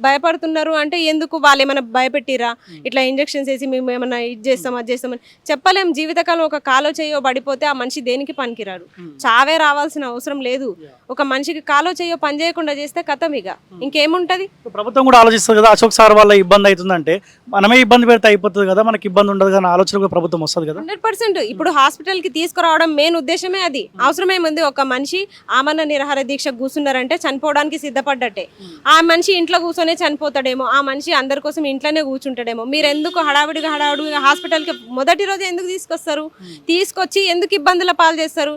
భయపడుతున్నారు అంటే ఎందుకు వాళ్ళు ఏమైనా భయపెట్టిరా? ఇట్లా ఇంజెక్షన్స్ వేసి మేము ఏమైనా ఇది చేస్తాం అది చేస్తామని చెప్పలేం. జీవితకాలం ఒక కాలో చేయో పడిపోతే ఆ మనిషి దేనికి పనికిరాడు? చావే రావాల్సిన అవసరం లేదు. ఒక మనిషికి కాలో చేయో పని చేయకుండా చేస్తే కథం ఇక. ఇంకేముంటది? ప్రభుత్వం కూడా ఆలోచిస్తుంది కదా అశోక్ సార్ వల్ల ఇబ్బంది అవుతుందంటే మనమే ఇబ్బంది పెడితే అయిపోతుంది కదా మనకి. ఇబ్బంది ఉండదు కానీ ఆలోచన కూడా ప్రభుత్వం వస్తుంది కదా. Hundred percent. ఇప్పుడు హాస్పిటల్కి తీసుకురావడం మెయిన్ ఉద్దేశమే అది. అవసరమేముంది ఒక మనిషి ఆమరణ నిరాహార దీక్ష కూర్చున్నారంటే చనిపోవడానికి సిద్ధపడ్డట్టే. ఆ మనిషి ఇంట్లో కూర్చొనే చనిపోతాడేమో ఆ మనిషి అందరి కోసం ఇంట్లోనే కూర్చుంటాడేమో. మీరు ఎందుకు హడావిడిగా హడావిడిగా హాస్పిటల్కి మొదటి రోజు ఎందుకు తీసుకొస్తారు? తీసుకొచ్చి ఎందుకు ఇబ్బందుల పాలు చేస్తారు?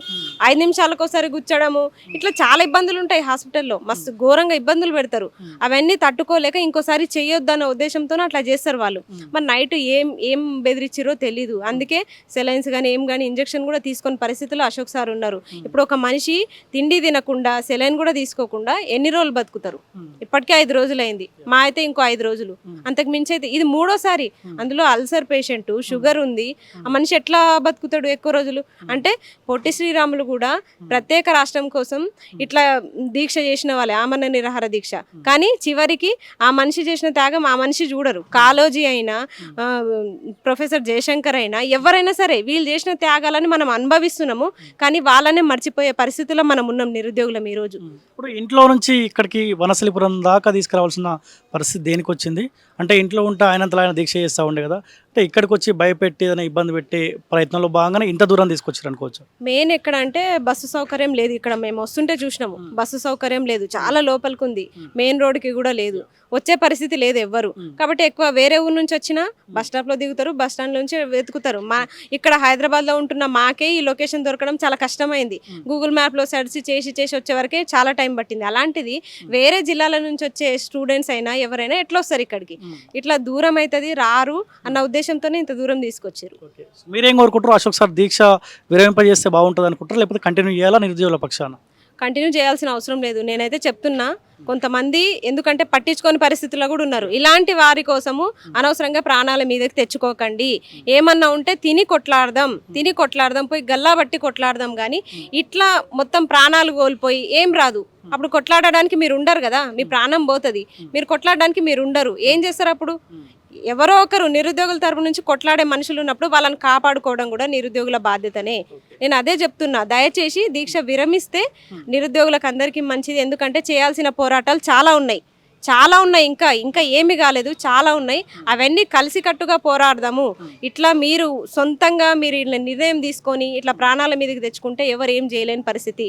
ఐదు నిమిషాలకోసారి కూర్చోడము. గుచ్చడము ఇట్లా చాలా ఇబ్బందులు ఉంటాయి హాస్పిటల్లో మస్తు ఘోరంగా ఇబ్బందులు పెడతారు. అవన్నీ తట్టుకోలేక ఇంకోసారి చేయొద్దు అనే ఉద్దేశంతో అట్లా చేస్తారు వాళ్ళు. మరి నైట్ ఏం ఏం బెదిరించారో తెలీదు. అందుకే సెలైన్స్ కానీ ఏం కానీ ఇంజెక్షన్ కూడా తీసుకొని పరిస్థితుల్లో అశోక్ సార్ ఉన్నారు. ఇప్పుడు ఒక మనిషి తిండి తినకుండా సెలైన్ కూడా తీసుకోకుండా ఎన్ని రోజులు బతుకుతారు? ఇప్పటికే ఐదు రోజులైంది. మా అయితే ఇంకో ఐదు రోజులు. అంతకు మించి అయితే ఇది మూడోసారి. అందులో అల్సర్ పేషెంట్ షుగర్ ఉంది. ఆ మనిషి ఎట్లా బతుకుతాడు ఎక్కువ రోజులు? అంటే పొట్టి శ్రీరాములు కూడా ప్రత్యేక రాష్ట్రం కోసం ఇట్లా దీక్ష చేసిన వాళ్ళే ఆమరణ నిరాహార దీక్ష. కానీ చివరికి ఆ మనిషి చేసిన త్యాగం ఆ మనిషి చూడరు. కాలోజీ అయినా ప్రొఫెసర్ జయశంకర్ అయినా ఎవరైనా సరే వీళ్ళు చేసిన త్యాగాలని మనం అనుభవిస్తున్నాము కానీ వాళ్ళనే మర్చిపోయే పరిస్థితుల్లో మనం ఉన్నాం నిరుద్యోగులం ఈరోజు. ఇప్పుడు ఇంట్లో నుంచి ఇక్కడికి వనసలిపురం దాకా తీసుకురావాల్సిన పరిస్థితి దేనికి వచ్చింది అంటే ఇంట్లో ఉంటే ఆయనంతలో ఆయన దీక్ష చేస్తూ ఉండే కదా. అంటే ఇక్కడికి వచ్చి భయపెట్టి ఏదైనా ఇబ్బంది పెట్టే ప్రయత్నంలో భాగంగానే ఇంత దూరం తీసుకొచ్చారు అనుకోవచ్చు. మెయిన్ ఎక్కడ అంటే బస్సు సౌకర్యం లేదు ఇక్కడ మేము వస్తుంటే చూసినాము. బస్సు సౌకర్యం లేదు. చాలా లోపలికి ఉంది మెయిన్ రోడ్కి కూడా లేదు. వచ్చే పరిస్థితి లేదు ఎవ్వరు. కాబట్టి ఎక్కువ వేరే ఊరు నుంచి వచ్చినా బస్ స్టాప్లో దిగుతారు బస్ స్టాండ్ నుంచి వెతుకుతారు. మా ఇక్కడ హైదరాబాద్లో ఉంటున్న మాకే ఈ లొకేషన్ దొరకడం చాలా కష్టమైంది. గూగుల్ మ్యాప్లో సెర్చ్ చేసి చేసి వచ్చే వరకే చాలా టైం పట్టింది. అలాంటిది వేరే జిల్లాల నుంచి వచ్చే స్టూడెంట్స్ అయినా ఎవరైనా ఎట్లా వస్తారు ఇక్కడికి? ఇట్లా దూరం అవుతుంది రారు అన్న ఉద్దేశంతోనే ఇంత దూరం తీసుకొచ్చారు మీరేం కోరుకుంటారు? అశోక్ సార్ దీక్ష విరమింపజేస్తే బాగుంటుంది అనుకుంటారు లేకపోతే కంటిన్యూ చేయాలా నిరుద్యోగుల పక్షాన? కంటిన్యూ చేయాల్సిన అవసరం లేదు. నేనైతే చెప్తున్నా కొంతమంది ఎందుకంటే పట్టించుకోని పరిస్థితుల్లో కూడా ఉన్నారు. ఇలాంటి వారి కోసము అనవసరంగా ప్రాణాల మీదకి తెచ్చుకోకండి. ఏమన్నా ఉంటే తిని కొట్లాడదాం తిని కొట్లాడదాం పోయి గల్లా బట్టి కొట్లాడదాం కానీ ఇట్లా మొత్తం ప్రాణాలు కోల్పోయి ఏం రాదు. అప్పుడు కొట్లాడడానికి మీరు ఉండరు కదా మీ ప్రాణం పోతుంది. మీరు కొట్లాడడానికి మీరు ఉండరు. ఏం చేస్తారు అప్పుడు? ఎవరో ఒకరు నిరుద్యోగుల తరపు నుంచి కొట్లాడే మనుషులు ఉన్నప్పుడు వాళ్ళని కాపాడుకోవడం కూడా నిరుద్యోగుల బాధ్యతనే. నేను అదే చెప్తున్నా దయచేసి దీక్ష విరమిస్తే నిరుద్యోగులకు అందరికీ మంచిది. ఎందుకంటే చేయాల్సిన పోరాటాలు చాలా ఉన్నాయి. చాలా ఉన్నాయి ఇంకా ఇంకా ఏమి కాలేదు చాలా ఉన్నాయి. అవన్నీ కలిసికట్టుగా పోరాడదాము. ఇట్లా మీరు సొంతంగా మీరు ఇట్లా నిర్ణయం తీసుకొని ఇట్లా ప్రాణాల మీదకి తెచ్చుకుంటే ఎవరు ఏం చేయలేని పరిస్థితి.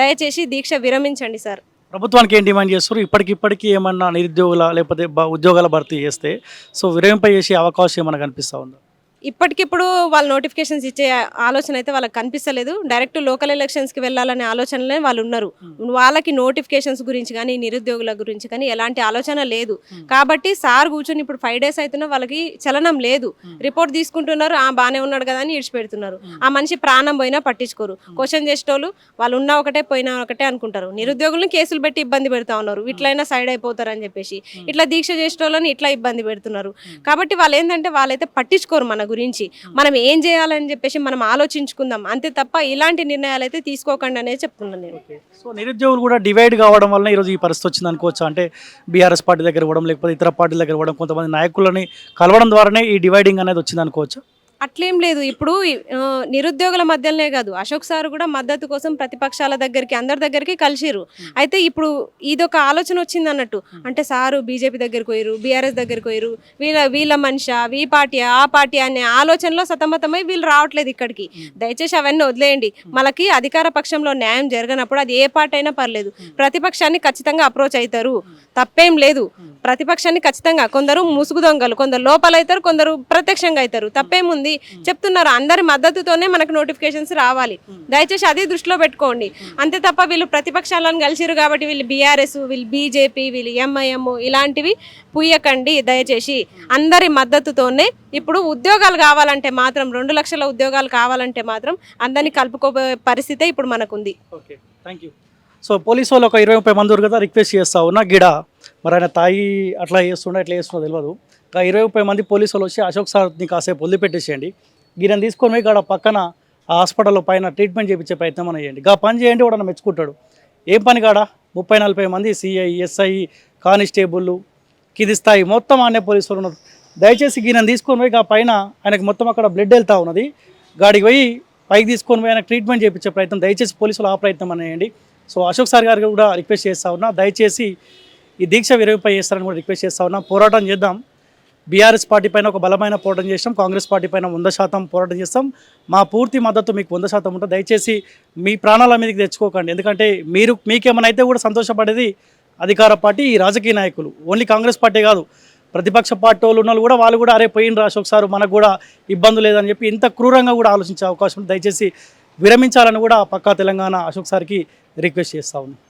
దయచేసి దీక్ష విరమించండి సార్. ప్రభుత్వానికి ఏం డిమాండ్ చేస్తారు ఇప్పటికిప్పటికీ ఏమన్నా నిరుద్యోగుల లేకపోతే బ- ఉద్యోగాల భర్తీ చేస్తే సో విరమింప చేసే అవకాశం ఏమైనా కనిపిస్తూ ఉందా? ఇప్పటికిప్పుడు వాళ్ళ నోటిఫికేషన్స్ ఇచ్చే ఆలోచన అయితే వాళ్ళకి కనిపిస్తలేదు. డైరెక్ట్ లోకల్ ఎలక్షన్స్కి వెళ్ళాలనే ఆలోచనలే వాళ్ళు ఉన్నారు. వాళ్ళకి నోటిఫికేషన్స్ గురించి కానీ నిరుద్యోగుల గురించి కానీ ఎలాంటి ఆలోచన లేదు. కాబట్టి సార్ కూర్చొని ఇప్పుడు ఫైవ్ డేస్ అవుతున్నా వాళ్ళకి చలనం లేదు. రిపోర్ట్ తీసుకుంటున్నారు ఆ బాగానే ఉన్నాడు కదా అని ఇడిచిపెడుతున్నారు ఆ మనిషి ప్రాణం పోయినా పట్టించుకోరు. క్వశ్చన్ చేసేటోళ్ళు వాళ్ళు ఉన్నా ఒకటే పోయినా ఒకటే అనుకుంటారు. నిరుద్యోగులను కేసులు పెట్టి ఇబ్బంది పెడతా ఉన్నారు. ఇట్లయినా సైడ్ అయిపోతారు అని చెప్పేసి. ఇట్లా దీక్ష చేసేటోళ్ళని ఇట్లా ఇబ్బంది పెడుతున్నారు. కాబట్టి వాళ్ళు ఏంటంటే వాళ్ళైతే పట్టించుకోరు మన గురించి మనం ఏం చేయాలని చెప్పేసి మనం ఆలోచించుకుందాం. అంతే తప్ప ఇలాంటి నిర్ణయాలు అయితే తీసుకోకండి అనేది చెప్తున్నాను నేను. సో నిరుద్యోగులు కూడా డివైడ్ కావడం వల్ల ఈరోజు ఈ పరిస్థితి వచ్చింది అనుకోవచ్చు? అంటే బీఆర్ఎస్ పార్టీ దగ్గర ఇవ్వడం లేకపోతే ఇతర పార్టీల దగ్గర ఇవ్వడం కొంతమంది నాయకులని కలవడం ద్వారానే ఈ డివైడింగ్ అనేది వచ్చింది అనుకోవచ్చు? అట్లేం లేదు. ఇప్పుడు నిరుద్యోగుల మధ్యలోనే కాదు. అశోక్ సార్ కూడా మద్దతు కోసం ప్రతిపక్షాల దగ్గరికి అందరి దగ్గరికి కలిసిరు అయితే ఇప్పుడు ఇదొక ఆలోచన వచ్చింది అన్నట్టు. అంటే సారు బీజేపీ దగ్గరికి పోయిరు బీఆర్ఎస్ దగ్గరికి పోయిరు వీళ్ళ వీళ్ళ మనిషి ఈ పార్టీ ఆ పార్టీ అనే ఆలోచనలో సతమతమై వీళ్ళు రావట్లేదు ఇక్కడికి. దయచేసి అవన్నీ వదిలేయండి. మనకి అధికార పక్షంలో న్యాయం జరగనప్పుడు అది ఏ పార్టీ అయినా పర్లేదు. ప్రతిపక్షాన్ని ఖచ్చితంగా అప్రోచ్ అవుతారు తప్పేం లేదు. ప్రతిపక్షాన్ని ఖచ్చితంగా కొందరు ముసుగు దొంగలు కొందరు లోపలైతారు కొందరు ప్రత్యక్షంగా అవుతారు తప్పేముంది? చెప్తున్నారు. అందరి మద్దతుతోనే మనకు నోటిఫికేషన్స్ రావాలి. దయచేసి అది దృష్టిలో పెట్టుకోండి. అంతే తప్ప వీళ్ళు ప్రతిపక్షాలను కలిసిరు కాబట్టి వీళ్ళు బీఆర్ఎస్ వీళ్ళు బీజేపీ వీళ్ళు ఎంఐఎం ఇలాంటివి పుయ్యకండి దయచేసి. అందరి మద్దతుతోనే ఇప్పుడు ఉద్యోగాలు కావాలంటే మాత్రం రెండు లక్షల ఉద్యోగాలు కావాలంటే మాత్రం అందరినీ కలుపుకోబో పరిస్థితే ఇప్పుడు మనకుంది. Okay. Thank you. So police వాళ్ళు ఒక ఇరవై ముప్పై మంది కదా రిక్వెస్ట్ చేస్తా ఉన్నా గిడ. మరి ఆయన తాగి అట్లా చేస్తుండే అట్లా చేస్తుండో తెలియదు ఒక ఇరవై ముప్పై మంది పోలీసు వాళ్ళు వచ్చి అశోక్ సార్ని కాసేపు వదిలిపెట్టేసేయండి. ఈయన తీసుకొని పోయి ఇక్కడ పక్కన హాస్పిటల్లో పైన ట్రీట్మెంట్ చేయించే ప్రయత్నం అని చేయండి. గా పని చేయండి కూడా మెచ్చుకుంటాడు. ఏం పని కాడ? ముప్పై నలభై మంది సిఐ ఎస్ఐ కానిస్టేబుల్ కింది స్థాయి మొత్తం ఆనే పోలీసు ఉన్నారు. దయచేసి ఈయన తీసుకొని పోయి ఆ పైన ఆయనకు మొత్తం అక్కడ బ్లడ్ వెళ్తా ఉన్నది. గాడికి పోయి పైకి తీసుకొని పోయి ఆయనకు ట్రీట్మెంట్ చేయించే ప్రయత్నం దయచేసి పోలీసులు ఆ ప్రయత్నం అనేయండి సో అశోక్ సార్ గారికి కూడా రిక్వెస్ట్ చేస్తా ఉన్నా. దయచేసి ఈ దీక్ష విరవిపై చేస్తారని కూడా రిక్వెస్ట్ చేస్తా ఉన్నా. పోరాటం చేద్దాం. బీఆర్ఎస్ పార్టీ పైన ఒక బలమైన పోరాటం చేస్తాం కాంగ్రెస్ పార్టీ పైన వంద శాతం పోరాటం చేస్తాం. మా పూర్తి మద్దతు మీకు వంద శాతం ఉంటుంది. దయచేసి మీ ప్రాణాల మీదకి తెచ్చుకోకండి. ఎందుకంటే మీరు మీకేమైనా అయితే కూడా సంతోషపడేది అధికార పార్టీ ఈ రాజకీయ నాయకులు. ఓన్లీ కాంగ్రెస్ పార్టీ కాదు. ప్రతిపక్ష పార్టీ వాళ్ళు ఉన్న వాళ్ళు కూడా వాళ్ళు కూడా అరే పోయిన అశోక్ ఒకసారి మనకు కూడా ఇబ్బంది లేదని చెప్పి ఇంత క్రూరంగా కూడా ఆలోచించే అవకాశం దయచేసి విరమించాలని కూడా పక్కా తెలంగాణ అశోక్ సార్కి రిక్వెస్ట్ చేస్తా ఉన్నాను